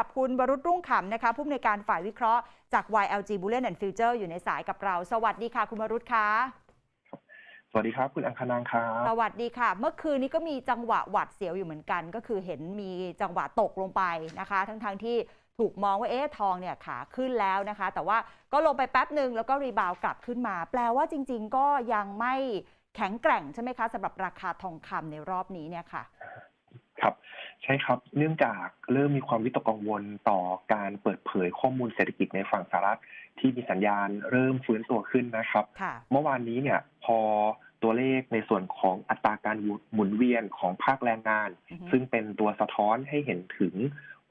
กับคุณวรุษรุ่งขำนะคะผู้อำนวยการฝ่ายวิเคราะห์จาก YLG Bullion and Future อยู่ในสายกับเรา สวัสดีค่ะ คุณวรุษคะสวัสดีครับ คุณอังคณางครับ สวัสดีค่ะ เมื่อคืนนี้ก็มีจังหวะหวัดเสียวอยู่เหมือนกัน ก็คือเห็นมีจังหวะตกลงไปนะคะ ทั้งๆทที่ถูกมองว่าเอ๊ะทองเนี่ยขาขึ้นแล้วนะคะ แต่ว่าก็ลงไปแป๊บหนึ่งแล้วก็รีบาวด์กลับขึ้นมา แปลว่าจริง ๆ ก็ยังไม่แข็งแกร่งใช่ไหมคะสำหรับราคาทองคำในรอบนี้เนี่ยค่ะ ครับ ใช่ครับ เนื่องจากเริ่มมีความวิตกกังวลต่อการเปิดเผยข้อมูลเศรษฐกิจในฝั่งสหรัฐที่มีสัญญาณเริ่มฟื้นตัวขึ้นนะครับ ค่ะ เมื่อวานนี้เนี่ยพอตัวเลขในส่วนของอัตราการหมุนเวียนของภาคแรงงาน อือฮึ ซึ่งเป็นตัวสะท้อนให้เห็นถึง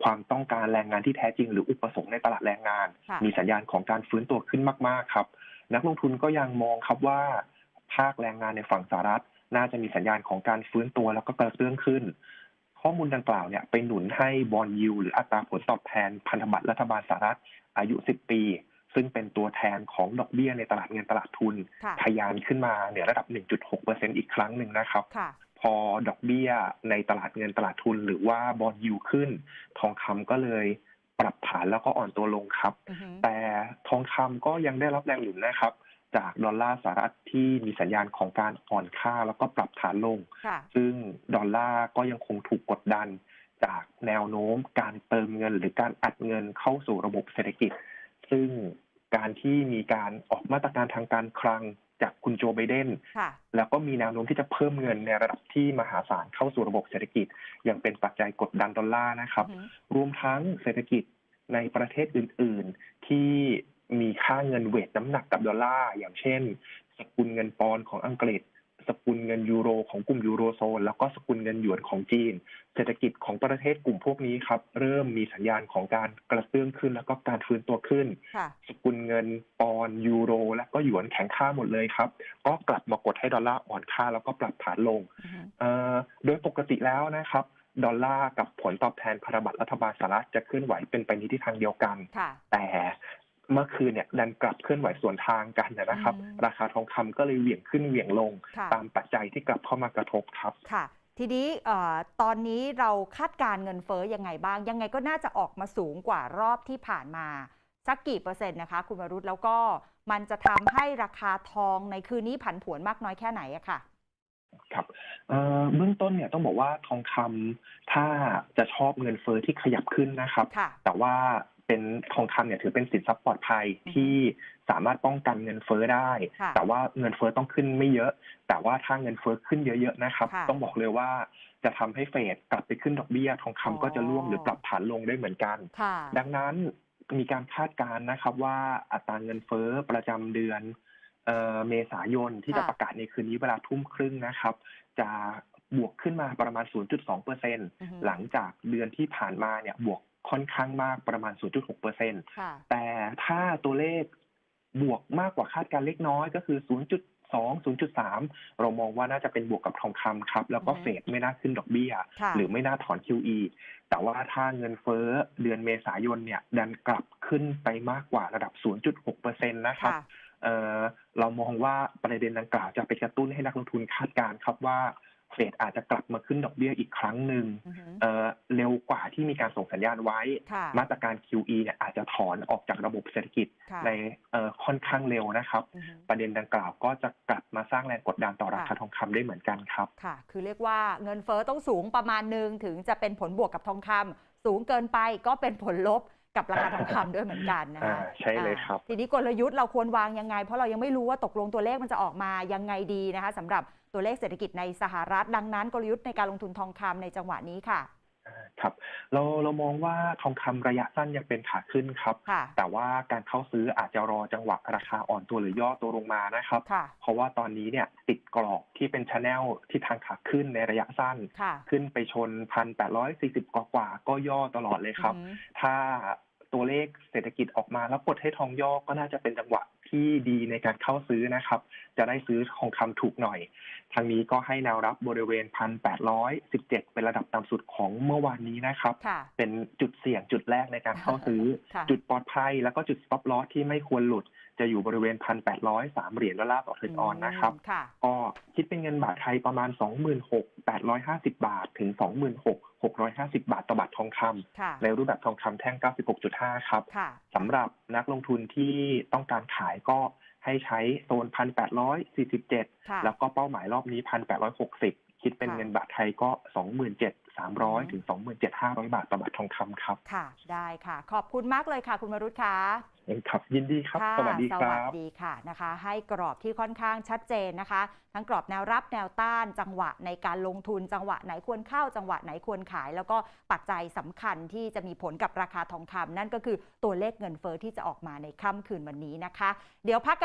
ความต้องการแรงงานที่แท้จริง หรืออุปสงค์ในตลาดแรงงาน ค่ะ มีสัญญาณของการฟื้นตัวขึ้นมากๆครับ นักลงทุนก็ยังมองครับว่า ภาคแรงงานในฝั่งสหรัฐ น่าจะมีสัญญาณของการฟื้นตัวแล้วก็กระเตื้องขึ้น ข้อมูลดังกล่าวเนี่ยไปหนุนให้บอลยูหรืออัตราผลตอบแทนพันธบัตรรัฐบาลสหรัฐอายุ 10 ปี ซึ่งเป็นตัวแทนของดอกเบี้ยในตลาดเงินตลาดทุนค่ะทะยานขึ้นมาเหนือระดับ 1.6%อีกครั้งหนึ่งนะครับค่ะพอดอกเบี้ยในตลาดเงินตลาดทุน หรือว่าบอลยูขึ้น ทองคำก็เลยปรับฐานแล้วก็อ่อนตัวลงครับอือฮึแต่ทองคำก็ยังได้รับแรงหนุนนะครับ จากดอลลาร์สหรัฐที่มีสัญญาณของการอ่อนค่าแล้วก็ปรับฐานลงค่ะซึ่งดอลลาร์ก็ยังคงถูกกดดัน จากแนวโน้มการเติมเงิน หรือการอัดเงินเข้าสู่ระบบเศรษฐกิจ ซึ่งการที่มีการออกมาตรการทางการคลังจากคุณโจไบเดนค่ะแล้วก็มีแนวโน้มที่จะเพิ่มเงินในระดับที่มหาศาลเข้าสู่ระบบเศรษฐกิจ ยังเป็นปัจจัยกดดันดอลลาร์นะครับอือฮึรวมทั้งเศรษฐกิจในประเทศอื่น ๆ ที่ มีค่าเงินเวทน้ำหนักกับดอลลาร์อย่างเช่น สกุลเงินปอนด์ของอังกฤษ สกุลเงินยูโร ของกลุ่มยูโรโซน แล้วก็สกุลเงินหยวนของจีน เศรษฐกิจของประเทศกลุ่มพวกนี้ครับ เริ่มมีสัญญาณของการกระเตื้องขึ้น แล้วก็การฟื้นตัวขึ้นค่ะสกุลเงินปอนด์ยูโร และก็หยวนแข็งค่าหมดเลยครับ ก็กลับมากดให้ดอลลาร์อ่อนค่าแล้วก็ปรับฐานลงอือฮึเอ่อโดยปกติแล้วนะครับดอลลาร์กับผลตอบแทนพันธบัตรรัฐบาลสหรัฐจะเคลื่อนไหวเป็นไปในทิศทางเดียวกันค่ะแต่ เมื่อคืนเนี่ยดันกลับเคลื่อนไหวสวนทางกันนะครับอืมราคาทองคำก็เลยเหวี่ยงขึ้นเหวี่ยงลงค่ะตามปัจจัยที่กลับเข้ามากระทบครับค่ะ ทีนี้เอ่อตอนนี้เราคาดการณ์เงินเฟ้อยังไงบ้าง ยังไงก็น่าจะออกมาสูงกว่ารอบที่ผ่านมาสักกี่เปอร์เซ็นต์นะคะ คุณวรุษแล้วก็มันจะทำให้ราคาทองในคืนนี้ผันผวนมากน้อยแค่ไหนอะค่ะครับเอ่อเบื้องต้นเนี่ยต้องบอกว่าทองคำถ้าจะชอบเงินเฟ้อที่ขยับขึ้นนะครับค่ะแต่ว่า เป็นทองคำเนี่ยถือเป็นสินทรัพย์ปลอดภัยอือฮึที่สามารถป้องกันเงินเฟ้อได้ค่ะแต่ว่าเงินเฟ้อต้องขึ้นไม่เยอะ แต่ว่าถ้าเงินเฟ้อขึ้นเยอะๆนะครับค่ะต้องบอกเลยว่าจะทำให้เฟดกลับไปขึ้นดอกเบี้ยทองคำอ๋อก็จะร่วงหรือปรับฐานลงได้เหมือนกันค่ะดังนั้นมีการคาดการณ์นะครับว่าอัตราเงินเฟ้อประจำเดือนเอ่อเมษายนที่จะค่ะประกาศในคืนนี้เวลาทุ่มครึ่งนะครับ จะบวกขึ้นมาประมาณ 0.2เปอร์เซ็นอือฮึหลังจากเดือนที่ผ่านมาเนี่ยบวก ค่อนข้างมากประมาณ 0.6เปอร์เซ็นค่ะแต่ถ้าตัวเลขบวกมากกว่าคาดการณ์เล็กน้อยก็คือ 0.2 0.3 เรามองว่าน่าจะเป็นบวกกับทองคำครับ แล้วก็อือฮึเฟดไม่น่าขึ้นดอกเบี้ยค่ะหรือไม่น่าถอน QE แต่ว่าถ้าเงินเฟ้อเดือนเมษายนเนี่ย ดันกลับขึ้นไปมากกว่าระดับ 0.6%นะครับค่ะเอ่อเรามองว่าประเด็นดังกล่าวจะไปกระตุ้นให้นักลงทุนคาดการณ์ครับว่า เฟดอาจจะกลับมาขึ้นดอกเบี้ยอีกครั้งหนึ่งอือฮึเอ่อเร็วกว่าที่มีการส่งสัญญาณไว้ค่ะมาตรการ QE เนี่ยอาจจะถอนออกจากระบบเศรษฐกิจค่ะในเอ่อค่อนข้างเร็วนะครับอือฮึประเด็นดังกล่าวก็จะกลับมาสร้างแรงกดดันต่อราคาค่ะทองคำได้เหมือนกันครับค่ะ คือเรียกว่าเงินเฟอ้อต้องสูงประมาณหนึ่งถึงจะเป็นผลบวกกับทองคำสูงเกินไปก็เป็นผลลบกับราคาทองคำด้วยเหมือนกันนะคะอ่าใช่เลยครับอ่าทีนี้กลยุทธ์เราควรวางยังไง เพราะเรายังไม่รู้ว่าตกลงตัวเลขมันจะออกมายังไงดีนะคะสำหรับ ตัวเลขเศรษฐกิจในสหรัฐ ดังนั้นกลยุทธ์ในการลงทุนทองคำในจังหวะนี้ค่ะครับเราเรามองว่าทองคำระยะสั้นยังเป็นขาขึ้นครับค่ะแต่ว่าการเข้าซื้ออาจจะรอจังหวะราคาอ่อนตัวหรือย่อตัวลงมานะครับค่ะเพราะว่าตอนนี้เนี่ยติดกรอบที่เป็นชแนลที่ทางขาขึ้นในระยะสั้นค่ะขึ้นไปชนพันแปดร้อยสี่สิบกว่าๆก็ย่อตลอดเลยครับอือฮึถ้าตัวเลขเศรษฐกิจออกมาแล้วกดให้ทองย่อก็น่าจะเป็นจังหวะที่ดีในการเข้าซื้อนะครับ จะได้ซื้อทองคำถูกหน่อย ทางนี้ก็ให้แนวรับบริเวณพันแปดร้อยสิบเจ็ดเป็นระดับต่ำสุดของเมื่อวานนี้นะครับค่ะเป็นจุดเสี่ยงจุดแรกในการเข้าซื้อค่ะจุดปลอดภัย แล้วก็จุด stop loss ที่ไม่ควรหลุด จะอยู่บริเวณพันแปดร้อยสามเหรียญดอลลาร์ต่อเทรนออนนะครับค่ะก็คิดเป็นเงินบาทไทยประมาณ26,850บาทถึง650บาทต่อบาททองคำค่ะในรูปแบบทองคำแท่ง96.5ครับค่ะสำหรับนักลงทุนที่ต้องการขายก็ ให้ใช้โซน1,847ค่ะแล้วก็เป้าหมายรอบนี้1,860คิดเป็นค่ะเงินบาทไทยก็27,300ถึง27,500บาทต่อบาททองคำครับ ค่ะ ได้ค่ะ ขอบคุณมากเลยค่ะ คุณวรุษค่ะครับยินดีครับค่ะสวัสดีคสรัวัสบดีค่ะนะคะ ให้กรอบที่ค่อนข้างชัดเจนนะคะ ทั้งกรอบแนวรับแนวต้านจังหวะในการลงทุนจังหวะไหนควรเข้าจังหวะไหนควรขาย แล้วก็ปัจจัยสำคัญที่จะมีผลกับราคาทองคำนั่นก็คือตัวเลขเงินเฟอ้อที่จะออกมาในค่ำคืนวันนี้นะคะ เดี๋ยวพักกัน